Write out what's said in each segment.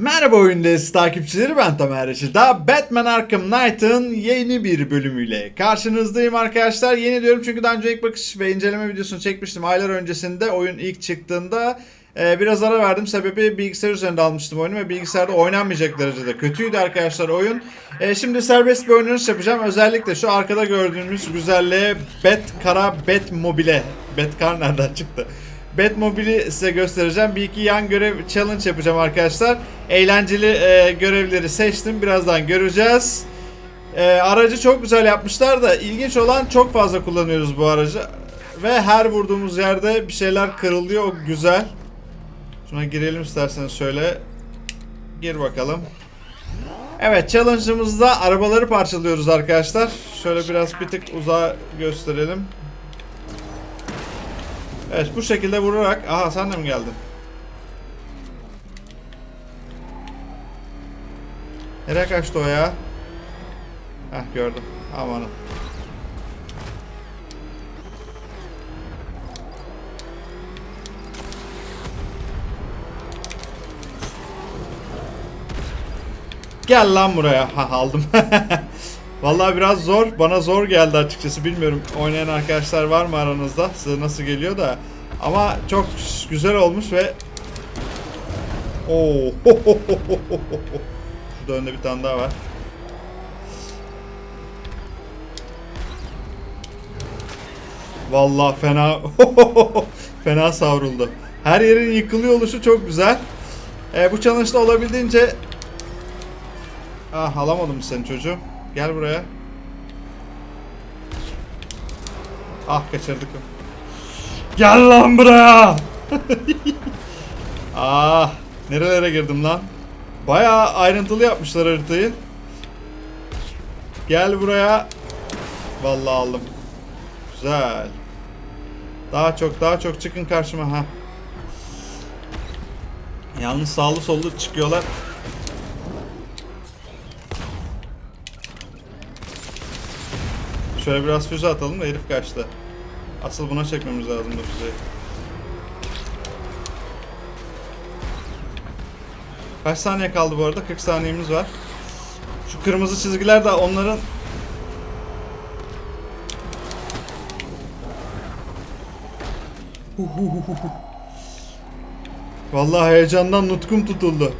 Merhaba oyundayız takipçileri ben Tamer Reşit'a Batman Arkham Knight'ın yeni bir bölümüyle karşınızdayım arkadaşlar. Yeni diyorum çünkü daha önce ilk bakış ve inceleme videosunu çekmiştim aylar öncesinde oyun ilk çıktığında. Ee, biraz ara verdim sebebi bilgisayar üzerinde almıştım oyunu ve bilgisayarda oynanmayacak derecede kötüydü arkadaşlar oyun. Ee, şimdi serbest bir oynanış yapacağım özellikle şu arkada gördüğümüz güzelliğe Bat Kara Bat Mobile. Bat Kar nereden çıktı? Batmobile'i size göstereceğim. Bir iki yan görev challenge yapacağım arkadaşlar. Eğlenceli e, görevleri seçtim. Birazdan göreceğiz. E, aracı çok güzel yapmışlar da ilginç olan çok fazla kullanıyoruz bu aracı. Ve her vurduğumuz yerde bir şeyler kırılıyor. O güzel. Şuna girelim isterseniz şöyle. Gir bakalım. Evet challenge'ımızda arabaları parçalıyoruz arkadaşlar. Şöyle biraz bir tık uzağa gösterelim. Evet bu şekilde vurarak... Aha sen de mi geldin? Nereye kaçtı o ya? Heh gördüm. Amanın. Gel lan buraya. Ha aldım. Vallahi biraz zor. Bana zor geldi açıkçası. Bilmiyorum oynayan arkadaşlar var mı aranızda? Size nasıl geliyor da. Ama çok güzel olmuş ve Oo. Şurada önde bir tane daha var. Vallahi fena fena savruldu. Her yerin yıkılıyor oluşu çok güzel. E, bu challenge'da olabildiğince Ah alamadım seni çocuğum. Gel buraya. Ah kaçırdık. Gel lan buraya. ah nerelere girdim lan? Bayağı ayrıntılı yapmışlar haritayı. Gel buraya. Vallahi aldım. Güzel. Daha çok daha çok çıkın karşıma ha. Yalnız sağlı sollu çıkıyorlar. Şöyle biraz füze atalım da herif kaçtı. Asıl buna çekmemiz lazım bu füzeyi. Kaç saniye kaldı bu arada? 40 saniyemiz var. Şu kırmızı çizgiler de onların Vallahi heyecandan nutkum tutuldu.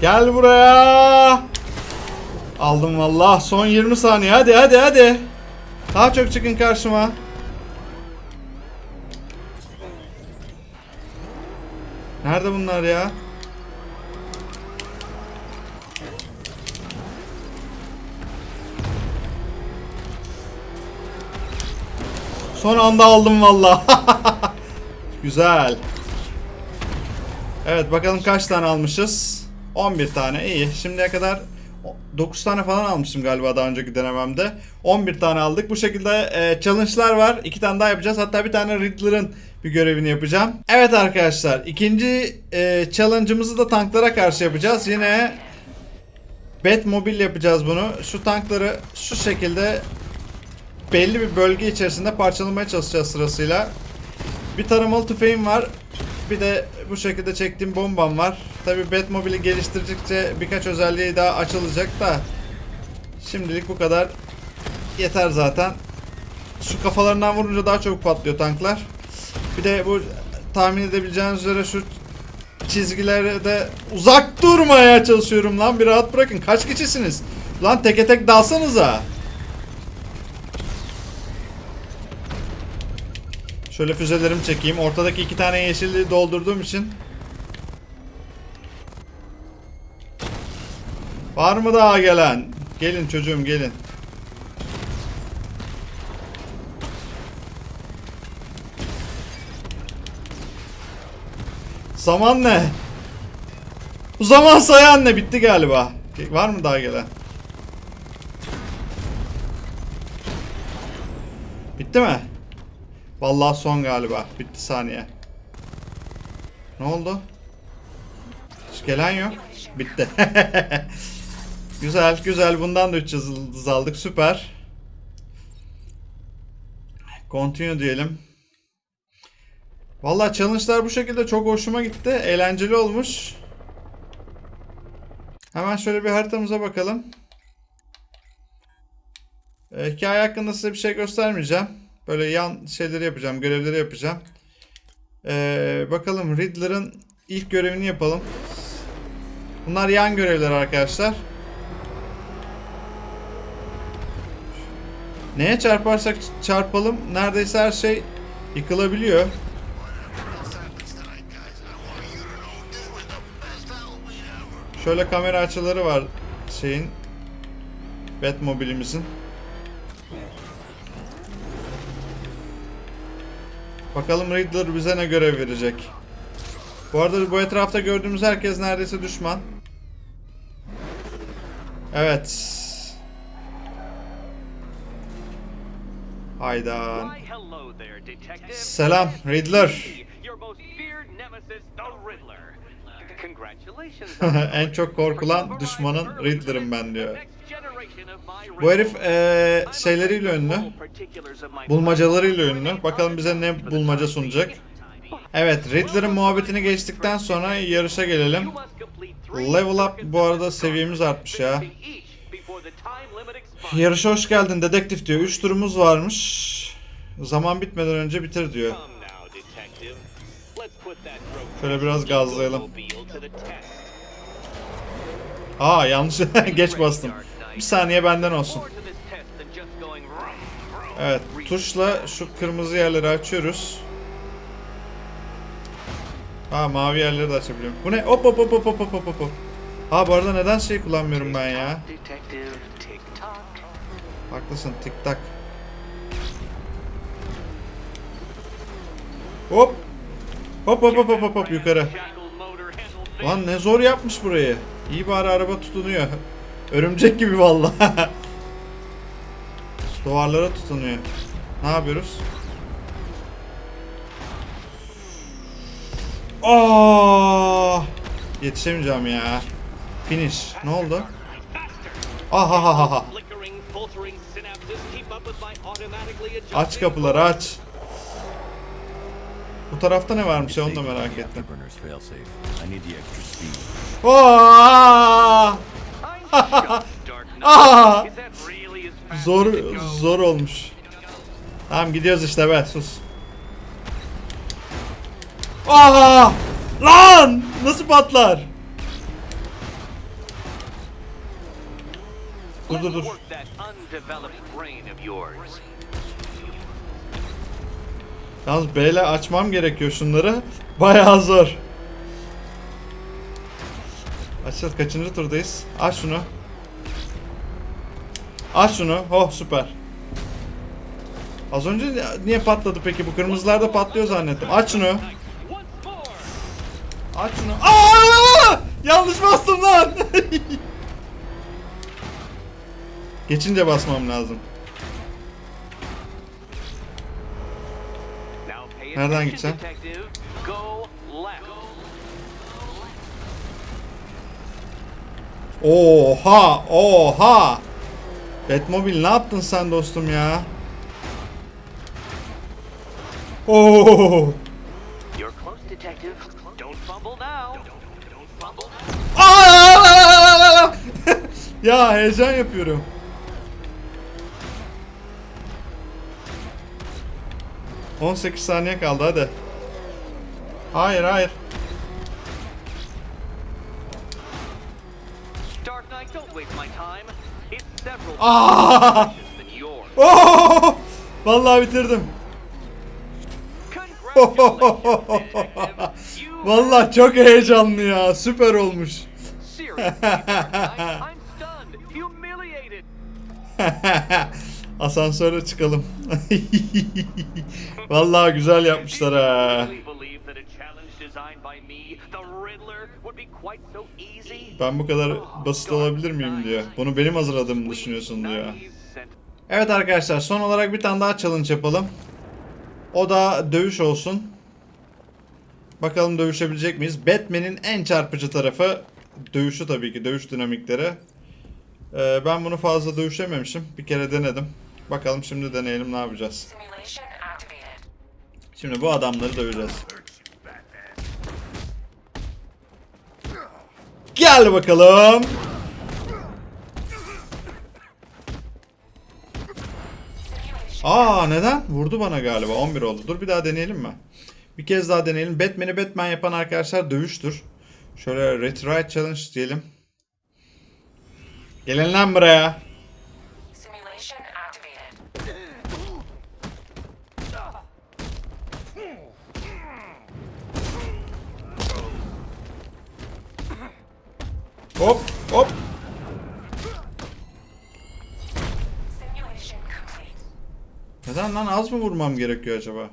Gel buraya. Aldım vallahi. Son 20 saniye. Hadi hadi hadi. Daha çok çıkın karşıma. Nerede bunlar ya? Son anda aldım vallahi. Güzel. Evet bakalım kaç tane almışız. 11 tane iyi. Şimdiye kadar 9 tane falan almışım galiba daha önceki denememde. 11 tane aldık. Bu şekilde e, challenge'lar var. 2 tane daha yapacağız. Hatta bir tane Riddler'ın bir görevini yapacağım. Evet arkadaşlar. ikinci e, challenge'ımızı da tanklara karşı yapacağız. Yine Batmobile yapacağız bunu. Şu tankları şu şekilde belli bir bölge içerisinde parçalamaya çalışacağız sırasıyla. Bir taramalı tüfeğim var. Bir de bu şekilde çektiğim bombam var. Tabi Batmobile'i geliştirdikçe birkaç özelliği daha açılacak da şimdilik bu kadar yeter zaten. Şu kafalarından vurunca daha çok patlıyor tanklar. Bir de bu tahmin edebileceğiniz üzere şu çizgilere de uzak durmaya çalışıyorum lan. Bir rahat bırakın. Kaç kişisiniz? Lan teke tek dalsanıza. Şöyle füzelerimi çekeyim. Ortadaki iki tane yeşili doldurduğum için. Var mı daha gelen? Gelin çocuğum gelin. Zaman ne? Zaman sayan ne? Bitti galiba. Var mı daha gelen? Bitti mi? Vallahi son galiba. Bitti saniye. Ne oldu? Hiç gelen yok. Bitti. Güzel güzel bundan da 3 yıldız aldık süper. Continue diyelim. Valla challenge'lar bu şekilde çok hoşuma gitti. Eğlenceli olmuş. Hemen şöyle bir haritamıza bakalım. Ee, hikaye hakkında size bir şey göstermeyeceğim. Böyle yan şeyleri yapacağım, görevleri yapacağım. Ee, bakalım Riddler'ın ilk görevini yapalım. Bunlar yan görevler arkadaşlar. Neye çarparsak çarpalım neredeyse her şey yıkılabiliyor. Şöyle kamera açıları var şeyin Batmobile'imizin. Bakalım Riddler bize ne görev verecek. Bu arada bu etrafta gördüğümüz herkes neredeyse düşman. Evet. Hayda. Selam Riddler. En çok korkulan düşmanın Riddler'ım ben diyor. Bu herif I'm şeyleriyle ünlü. Bulmacalarıyla ünlü. Bakalım bize ne bulmaca sunacak. Evet Riddler'ın muhabbetini geçtikten sonra yarışa gelelim. Level up bu arada seviyemiz artmış ya. Yarışa hoş geldin dedektif diyor. 3 turumuz varmış. Zaman bitmeden önce bitir diyor. Şöyle biraz gazlayalım. Aa yanlış geç bastım. Bir saniye benden olsun. Evet tuşla şu kırmızı yerleri açıyoruz. Ha mavi yerleri de açabiliyorum. Bu ne? Hop hop hop hop hop hop hop hop. Ha bu arada neden şey kullanmıyorum ben ya? Haklısın tik tak. Hop. Hop hop hop hop hop hop yukarı. Lan ne zor yapmış burayı. İyi bari araba tutunuyor. Örümcek gibi vallahi. Duvarlara tutunuyor. Ne yapıyoruz? Aa! Yetişemeyeceğim ya. Finish. Ne oldu? Ah, ha ha ha ha. Aç kapıları aç. Bu tarafta ne varmış ya onu da merak ettim. Aa! Zor zor olmuş. Tamam gidiyoruz işte be sus. Aa! Lan! Nasıl patlar? Dur dur dur. Yalnız B ile açmam gerekiyor şunları. Bayağı zor. Açacağız. Kaçıncı turdayız? Aç şunu. Aç şunu. Oh süper. Az önce niye patladı peki? Bu kırmızılar da patlıyor zannettim. Aç şunu. Aç şunu. Aa! Yanlış bastım lan. Geçince basmam lazım. Nereden gideceğim? Oha! Oha! Batmobile ne yaptın sen dostum ya? Oo! Aa! ya heyecan yapıyorum. ...18 saniye kaldı hadi. Hayır hayır. Aa! yours. Oo! Vallahi bitirdim. Vallahi çok heyecanlı ya. Süper olmuş. Asansöre çıkalım. Vallahi güzel yapmışlar ha. Ben bu kadar basit olabilir miyim diyor. Bunu benim hazırladığımı düşünüyorsun diyor. Evet arkadaşlar son olarak bir tane daha challenge yapalım. O da dövüş olsun. Bakalım dövüşebilecek miyiz? Batman'in en çarpıcı tarafı dövüşü tabii ki. Dövüş dinamikleri. Ee, ben bunu fazla dövüşememişim. Bir kere denedim. Bakalım şimdi deneyelim ne yapacağız. Şimdi bu adamları döveceğiz. Gel bakalım. Aa neden? Vurdu bana galiba. 11 oldu. Dur bir daha deneyelim mi? Bir kez daha deneyelim. Batman'i Batman yapan arkadaşlar dövüştür. Şöyle Retry Challenge diyelim. Gelin lan buraya. Hop hop. Neden lan az mı vurmam gerekiyor acaba?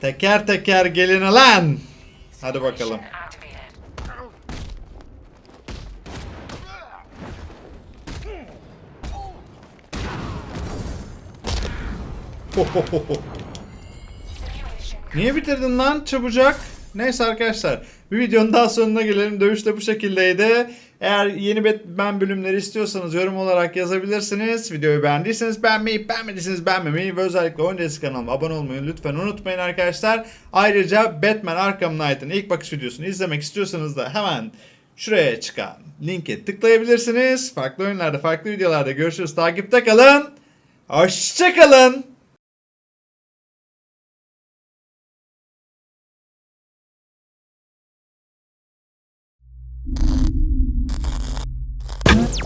Teker teker gelin lan. Hadi bakalım. Simulation activated. Simulation Niye bitirdin lan çabucak? Neyse arkadaşlar bir videonun daha sonuna gelelim. Dövüş de bu şekildeydi. Eğer yeni Batman bölümleri istiyorsanız yorum olarak yazabilirsiniz. Videoyu beğendiyseniz beğenmeyi, beğenmediyseniz beğenmemeyi ve özellikle öncesi kanalıma abone olmayı lütfen unutmayın arkadaşlar. Ayrıca Batman Arkham Knight'ın ilk bakış videosunu izlemek istiyorsanız da hemen şuraya çıkan linke tıklayabilirsiniz. Farklı oyunlarda, farklı videolarda görüşürüz. Takipte kalın. Hoşçakalın.